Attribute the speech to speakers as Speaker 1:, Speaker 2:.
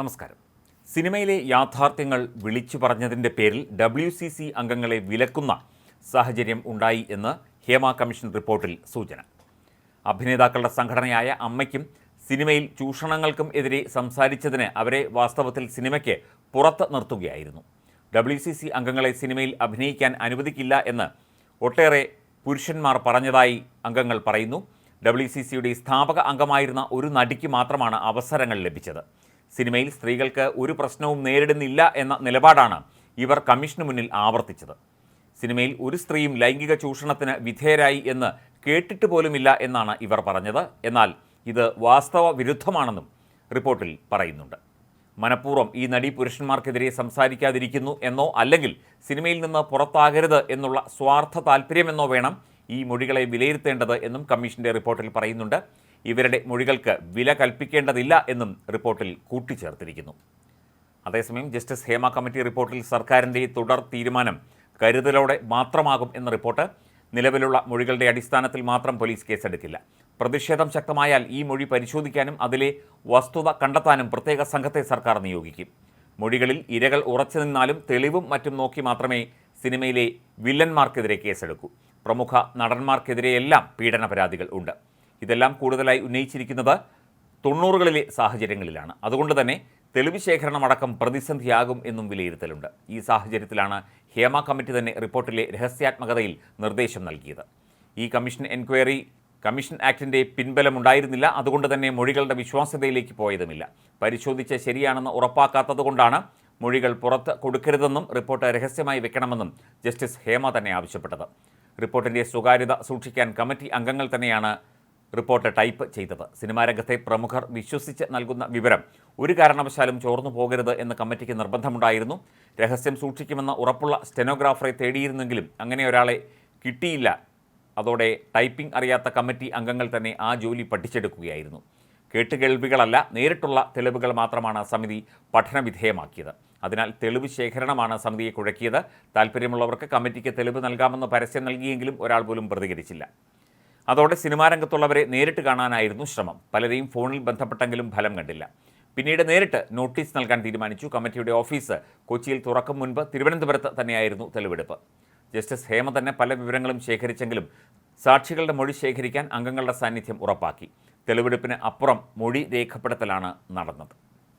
Speaker 1: നമസ്കാരം. സിനിമയിലെ യാഥാർത്ഥ്യങ്ങൾ വിളിച്ചു പറഞ്ഞതിന്റെ പേരിൽ ഡബ്ല്യു സി സി അംഗങ്ങളെ വിലക്കുന്ന സാഹചര്യം ഉണ്ടായി എന്ന് ഹേമ കമ്മീഷൻ റിപ്പോർട്ടിൽ സൂചന. അഭിനേതാക്കളുടെ സംഘടനയായ അമ്മയ്ക്കും സിനിമയിൽ ചൂഷണങ്ങൾക്കും എതിരെ സംസാരിച്ചതിന് അവരെ വാസ്തവത്തിൽ സിനിമയ്ക്ക് പുറത്ത് നിർത്തുകയായിരുന്നു. ഡബ്ല്യു സി സി അംഗങ്ങളെ സിനിമയിൽ അഭിനയിക്കാൻ അനുവദിക്കില്ല എന്ന് ഒട്ടേറെ പുരുഷന്മാർ പറഞ്ഞതായി അംഗങ്ങൾ പറയുന്നു. ഡബ്ല്യു സി സിയുടെ സ്ഥാപക അംഗമായിരുന്ന ഒരു നടിക്ക് മാത്രമാണ് അവസരങ്ങൾ ലഭിച്ചത്. സിനിമയിൽ സ്ത്രീകൾക്ക് ഒരു പ്രശ്നവും നേരിടുന്നില്ല എന്ന നിലപാടാണ് ഇവർ കമ്മീഷന് മുന്നിൽ ആവർത്തിച്ചത്. സിനിമയിൽ ഒരു സ്ത്രീയും ലൈംഗിക ചൂഷണത്തിന് വിധേയരായി എന്ന് കേട്ടിട്ട് പോലുമില്ല എന്നാണ് ഇവർ പറഞ്ഞത്. എന്നാൽ ഇത് വാസ്തവ വിരുദ്ധമാണെന്നും റിപ്പോർട്ടിൽ പറയുന്നുണ്ട്. മനഃപൂർവം ഈ നടി പുരുഷന്മാർക്കെതിരെ സംസാരിക്കാതിരിക്കുന്നു എന്നോ അല്ലെങ്കിൽ സിനിമയിൽ നിന്ന് പുറത്താകരുത് എന്നുള്ള സ്വാർത്ഥ താല്പര്യമെന്നോ വേണം ഈ മൊഴികളെ വിലയിരുത്തേണ്ടത് എന്നും കമ്മീഷന്റെ റിപ്പോർട്ടിൽ പറയുന്നുണ്ട്. ഇവരുടെ മൊഴികൾക്ക് വില കൽപ്പിക്കേണ്ടതില്ല എന്നും റിപ്പോർട്ടിൽ കൂട്ടിച്ചേർത്തിരിക്കുന്നു. അതേസമയം ജസ്റ്റിസ് ഹേമ കമ്മിറ്റി റിപ്പോർട്ടിൽ സർക്കാരിന്റെ തുടർ തീരുമാനം കരുതലോടെ മാത്രമാകും എന്ന റിപ്പോർട്ട് നിലവിലുള്ള മൊഴികളുടെ അടിസ്ഥാനത്തിൽ മാത്രം പോലീസ് കേസെടുക്കില്ല. പ്രതിഷേധം ശക്തമായാൽ ഈ മൊഴി പരിശോധിക്കാനും അതിലെ വസ്തുത കണ്ടെത്താനും പ്രത്യേക സംഘത്തെ സർക്കാർ നിയോഗിക്കും. മൊഴികളിൽ ഇരകൾ ഉറച്ചു നിന്നാലും തെളിവും മറ്റും നോക്കി മാത്രമേ സിനിമയിലെ വില്ലന്മാർക്കെതിരെ കേസെടുക്കൂ. പ്രമുഖ നടന്മാർക്കെതിരെയെല്ലാം പീഡന പരാതികൾ ഉണ്ട്. ഇതെല്ലാം കൂടുതലായി ഉന്നയിച്ചിരിക്കുന്നത് തൊണ്ണൂറുകളിലെ സാഹചര്യങ്ങളിലാണ്. അതുകൊണ്ട് തന്നെ തെളിവ് ശേഖരണമടക്കം പ്രതിസന്ധിയാകും എന്നും വിലയിരുത്തലുണ്ട്. ഈ സാഹചര്യത്തിലാണ് ഹേമ കമ്മിറ്റി തന്നെ റിപ്പോർട്ടിലെ രഹസ്യാത്മകതയിൽ നിർദ്ദേശം നൽകിയത്. ഈ കമ്മീഷൻ എൻക്വയറി കമ്മീഷൻ ആക്ടിന്റെ പിൻബലമുണ്ടായിരുന്നില്ല അതുകൊണ്ട് തന്നെ മൊഴികളുടെ വിശ്വാസ്യതയിലേക്ക് പോയതുമില്ല. പരിശോധിച്ച് ശരിയാണെന്ന് ഉറപ്പാക്കാത്തതുകൊണ്ടാണ് മൊഴികൾ പുറത്ത് കൊടുക്കരുതെന്നും റിപ്പോർട്ട് രഹസ്യമായി വെക്കണമെന്നും ജസ്റ്റിസ് ഹേമ തന്നെ ആവശ്യപ്പെട്ടത്. റിപ്പോർട്ടിന്റെ സ്വകാര്യത സൂക്ഷിക്കാൻ കമ്മിറ്റി അംഗങ്ങൾ തന്നെയാണ് റിപ്പോർട്ട് ടൈപ്പ് ചെയ്തത്. സിനിമാ രംഗത്തെ പ്രമുഖർ വിശ്വസിച്ച് നൽകുന്ന വിവരം ഒരു കാരണവശാലും ചോർന്നു പോകരുത് എന്ന് കമ്മിറ്റിക്ക് നിർബന്ധമുണ്ടായിരുന്നു. രഹസ്യം സൂക്ഷിക്കുമെന്ന ഉറപ്പുള്ള സ്റ്റെനോഗ്രാഫറെ തേടിയിരുന്നെങ്കിലും അങ്ങനെ ഒരാളെ കിട്ടിയില്ല. അതോടെ ടൈപ്പിംഗ് അറിയാത്ത കമ്മിറ്റി അംഗങ്ങൾ തന്നെ ആ ജോലി പഠിച്ചെടുക്കുകയായിരുന്നു. കേട്ടുകേൾവികളല്ല നേരിട്ടുള്ള തെളിവുകൾ മാത്രമാണ് സമിതി പഠനവിധേയമാക്കിയത്. അതിനാൽ തെളിവ് ശേഖരണമാണ് സമിതിയെ കുഴക്കിയത്. താല്പര്യമുള്ളവർക്ക് കമ്മിറ്റിക്ക് തെളിവ് നൽകാമെന്ന് പരസ്യം നൽകിയെങ്കിലും ഒരാൾ പോലും പ്രതികരിച്ചില്ല. അതോടെ സിനിമാ രംഗത്തുള്ളവരെ നേരിട്ട് കാണാനായിരുന്നു ശ്രമം. പലരെയും ഫോണിൽ ബന്ധപ്പെട്ടെങ്കിലും ഫലം കണ്ടില്ല. പിന്നീട് നേരിട്ട് നോട്ടീസ് നൽകാൻ തീരുമാനിച്ചു. കമ്മിറ്റിയുടെ ഓഫീസ് കൊച്ചിയിൽ തുറക്കും മുൻപ് തിരുവനന്തപുരത്ത് തന്നെയായിരുന്നു തെളിവെടുപ്പ്. ജസ്റ്റിസ് ഹേമ തന്നെ പല വിവരങ്ങളും ശേഖരിച്ചെങ്കിലും സാക്ഷികളുടെ മൊഴി ശേഖരിക്കാൻ അംഗങ്ങളുടെ സാന്നിധ്യം ഉറപ്പാക്കി. തെളിവെടുപ്പിന് അപ്പുറം മൊഴി രേഖപ്പെടുത്തലാണ് നടന്നത്.